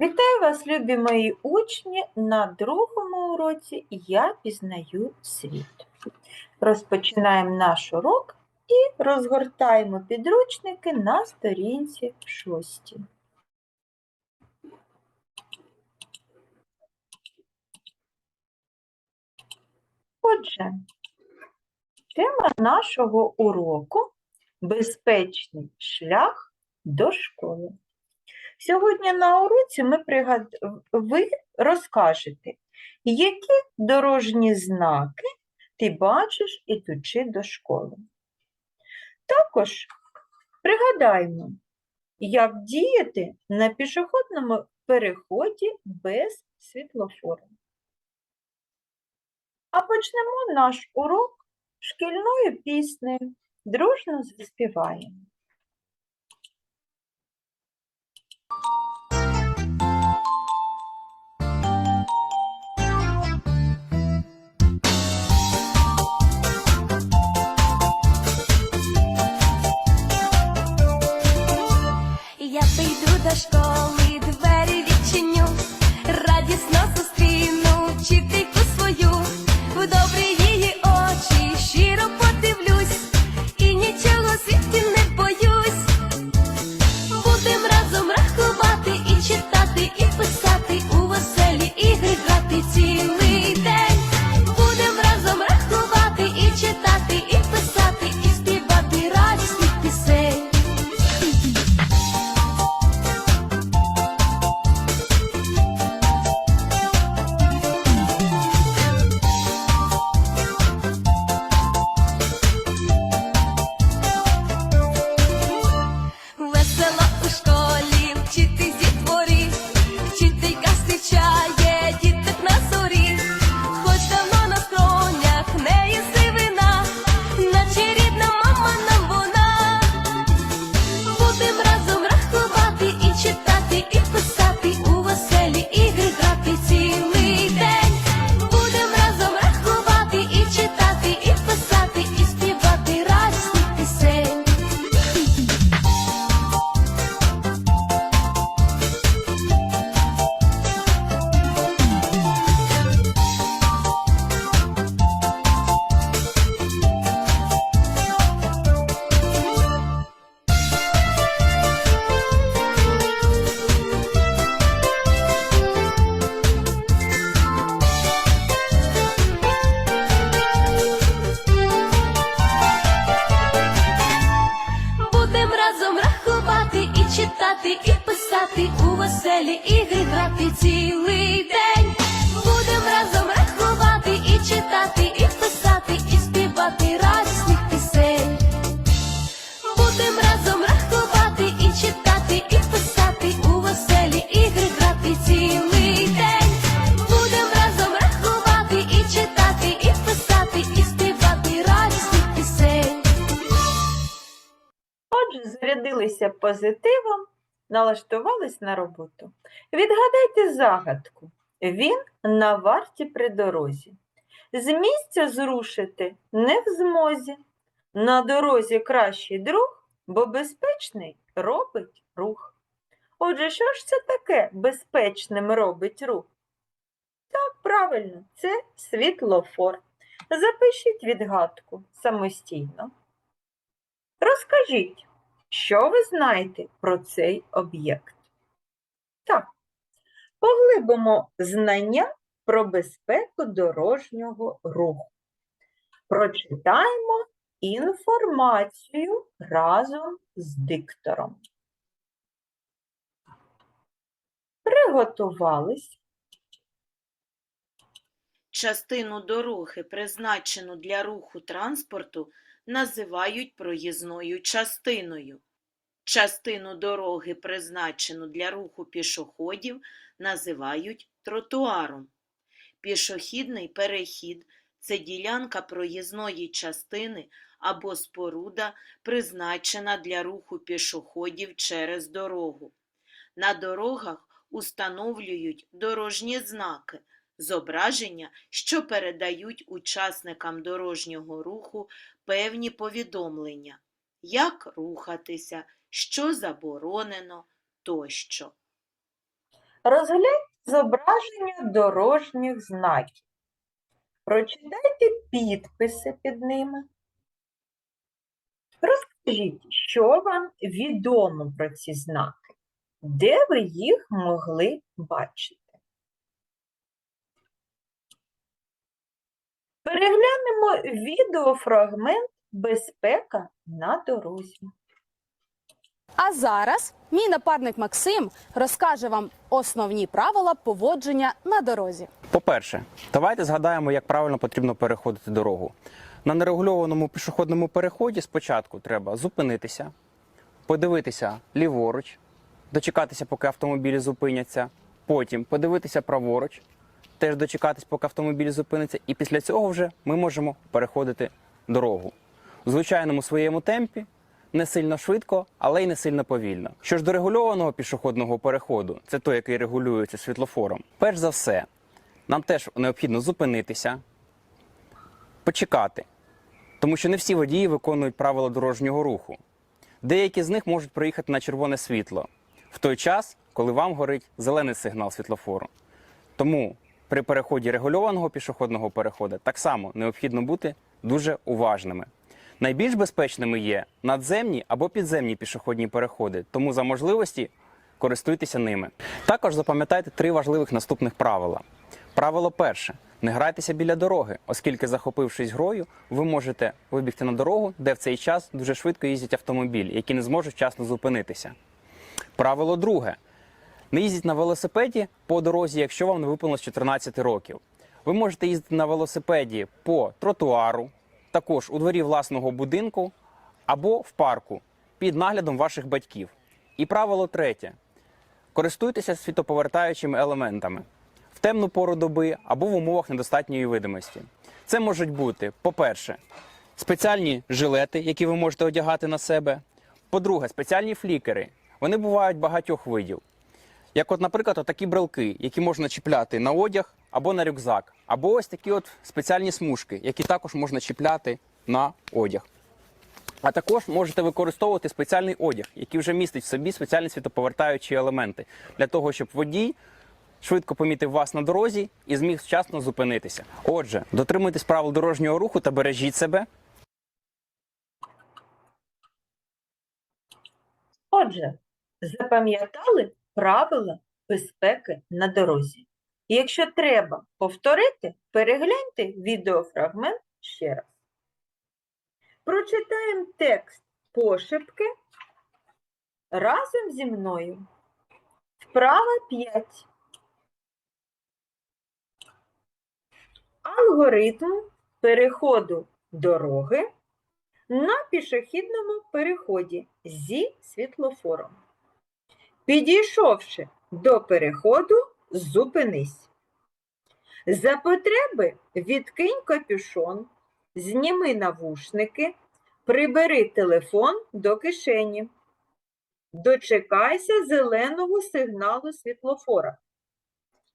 Вітаю вас, любі мої учні, на другому уроці Я пізнаю світ. Розпочинаємо наш урок і розгортаємо підручники на сторінці 6. Отже, тема нашого уроку безпечний шлях до школи. Сьогодні на уроці ми пригад... ви розкажете, які дорожні знаки ти бачиш, ідучи до школи. Також пригадаємо, як діяти на пішохідному переході без світлофору. А почнемо наш урок шкільною піснею. Дружно заспіваємо. see you. Зарядилися позитивом, налаштувались на роботу. Відгадайте загадку. Він на варті при дорозі. З місця зрушити не в змозі. На дорозі кращий друг, бо безпечний робить рух. Отже, що ж це таке безпечним робить рух? Так, правильно, це світлофор. Запишіть відгадку самостійно. Розкажіть, що ви знаєте про цей об'єкт? Так, поглибимо знання про безпеку дорожнього руху. Прочитаємо інформацію разом з диктором. Приготувались. Частину дороги, призначену для руху транспорту, називають проїзною частиною. Частину дороги, призначену для руху пішоходів, називають тротуаром. Пішохідний перехід це ділянка проїзної частини або споруда, призначена для руху пішоходів через дорогу. На дорогах установлюють дорожні знаки, зображення, що передають учасникам дорожнього руху певні повідомлення, як рухатися, що заборонено тощо. Розгляньте зображення дорожніх знаків. Прочитайте підписи під ними. Розкажіть, що вам відомо про ці знаки, де ви їх могли бачити. Переглянемо відеофрагмент Безпека на дорозі. А зараз мій напарник Максим розкаже вам основні правила поводження на дорозі. По-перше, давайте згадаємо, як правильно потрібно переходити дорогу. На нерегульованому пішохідному переході спочатку треба зупинитися, подивитися ліворуч, дочекатися, поки автомобілі зупиняться, потім подивитися праворуч, теж дочекатись, поки автомобіль зупиниться, і після цього вже ми можемо переходити дорогу. У звичайному своєму темпі, не сильно швидко, але й не сильно повільно. Що ж до регульованого пішохідного переходу, це той, який регулюється світлофором. Перш за все, нам теж необхідно зупинитися, почекати, тому що не всі водії виконують правила дорожнього руху. Деякі з них можуть проїхати на червоне світло в той час, коли вам горить зелений сигнал світлофору. Тому при переході регульованого пішохідного переходу так само необхідно бути дуже уважними. Найбільш безпечними є надземні або підземні пішохідні переходи, тому за можливості користуйтеся ними. Також запам'ятайте три важливих наступних правила. Правило перше: не грайтеся біля дороги, оскільки, захопившись грою, ви можете вибігти на дорогу, де в цей час дуже швидко їздять автомобілі, які не зможуть вчасно зупинитися. Правило друге: не їздіть на велосипеді по дорозі, якщо вам не виповнилось 14 років. Ви можете їздити на велосипеді по тротуару, також у дворі власного будинку або в парку під наглядом ваших батьків. І правило третє: користуйтеся світоповертаючими елементами в темну пору доби або в умовах недостатньої видимості. Це можуть бути, по-перше, спеціальні жилети, які ви можете одягати на себе. По-друге, спеціальні флікери. Вони бувають багатьох видів. Як, от, наприклад, такі брелки, які можна чіпляти на одяг або на рюкзак, або ось такі от спеціальні смужки, які також можна чіпляти на одяг. А також можете використовувати спеціальний одяг, який вже містить в собі спеціальні світоповертаючі елементи, для того, щоб водій швидко помітив вас на дорозі і зміг вчасно зупинитися. Отже, дотримуйтесь правил дорожнього руху та бережіть себе. Отже, запам'ятали правила безпеки на дорозі. Якщо треба повторити, перегляньте відеофрагмент ще раз. Прочитаємо текст пошепки разом зі мною. Вправа 5. Алгоритм переходу дороги на пішохідному переході зі світлофором. Підійшовши до переходу, зупинись. За потреби відкинь капюшон, зніми навушники, прибери телефон до кишені. Дочекайся зеленого сигналу світлофора.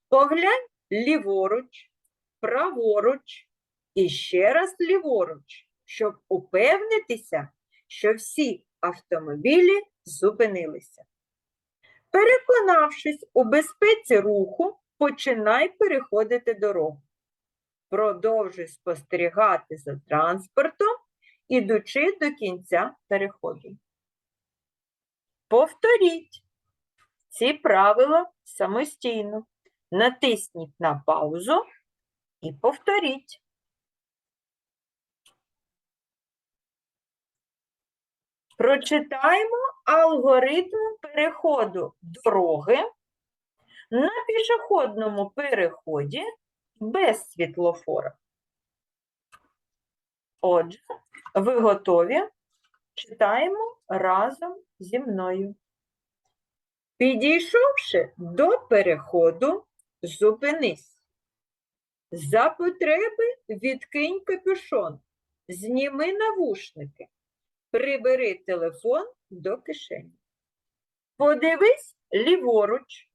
Поглянь ліворуч, праворуч і ще раз ліворуч, щоб упевнитися, що всі автомобілі зупинилися. Переконавшись у безпеці руху, починай переходити дорогу. Продовжуй спостерігати за транспортом, ідучи до кінця переходу. Повторіть ці правила самостійно. Натисніть на паузу і повторіть. Прочитаємо алгоритм переходу дороги на пішохідному переході без світлофора. Отже, ви готові? Читаємо разом зі мною. Підійшовши до переходу, зупинись. За потреби відкинь капюшон, зніми навушники, прибери телефон до кишені. Подивись ліворуч,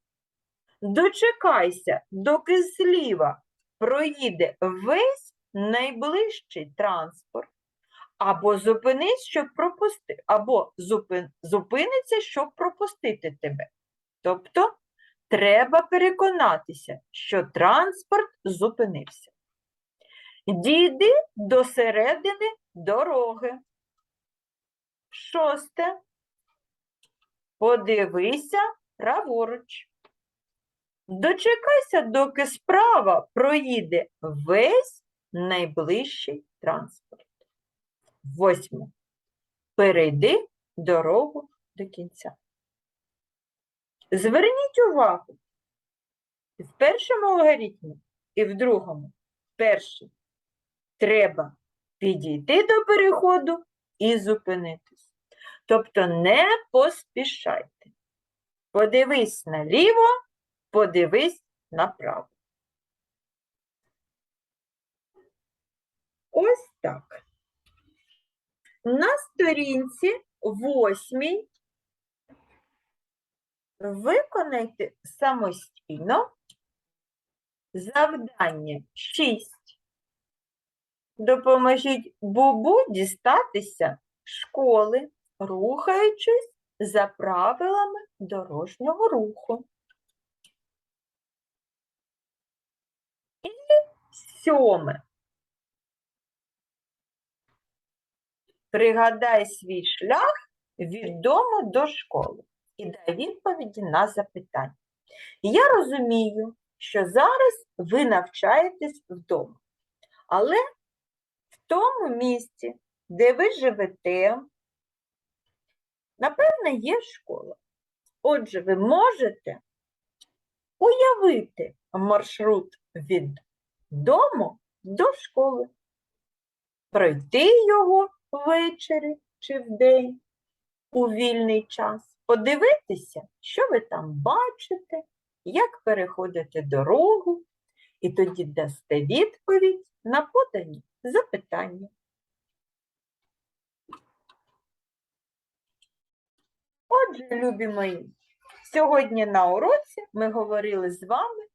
дочекайся, доки зліва проїде весь найближчий транспорт, або зупинись, щоб пропусти, або зупин, зупиниться, щоб пропустити тебе. Тобто треба переконатися, що транспорт зупинився. Дійди до середини дороги. Шосте. Подивися праворуч. Дочекайся, доки справа проїде весь найближчий транспорт. Восьме. Перейди дорогу до кінця. Зверніть увагу. В першому алгоритмі і в другому. Перший. Треба підійти до переходу і зупинитись. Тобто не поспішайте. Подивись наліво, подивись направо. Ось так. На сторінці восьмій виконайте самостійно завдання 6. Допоможіть Бубу дістатися школи, рухаючись за правилами дорожнього руху. І сьоме. Пригадай свій шлях від дому до школи і дай відповіді на запитання. Я розумію, що зараз ви навчаєтесь вдома, але тому місці, де ви живете, напевне, є школа. Отже, ви можете уявити маршрут від дому до школи, пройти його ввечері чи вдень у вільний час, подивитися, що ви там бачите, як переходите дорогу, і тоді дасте відповідь на подані запитання. Отже, любі мої, сьогодні на уроці ми говорили з вами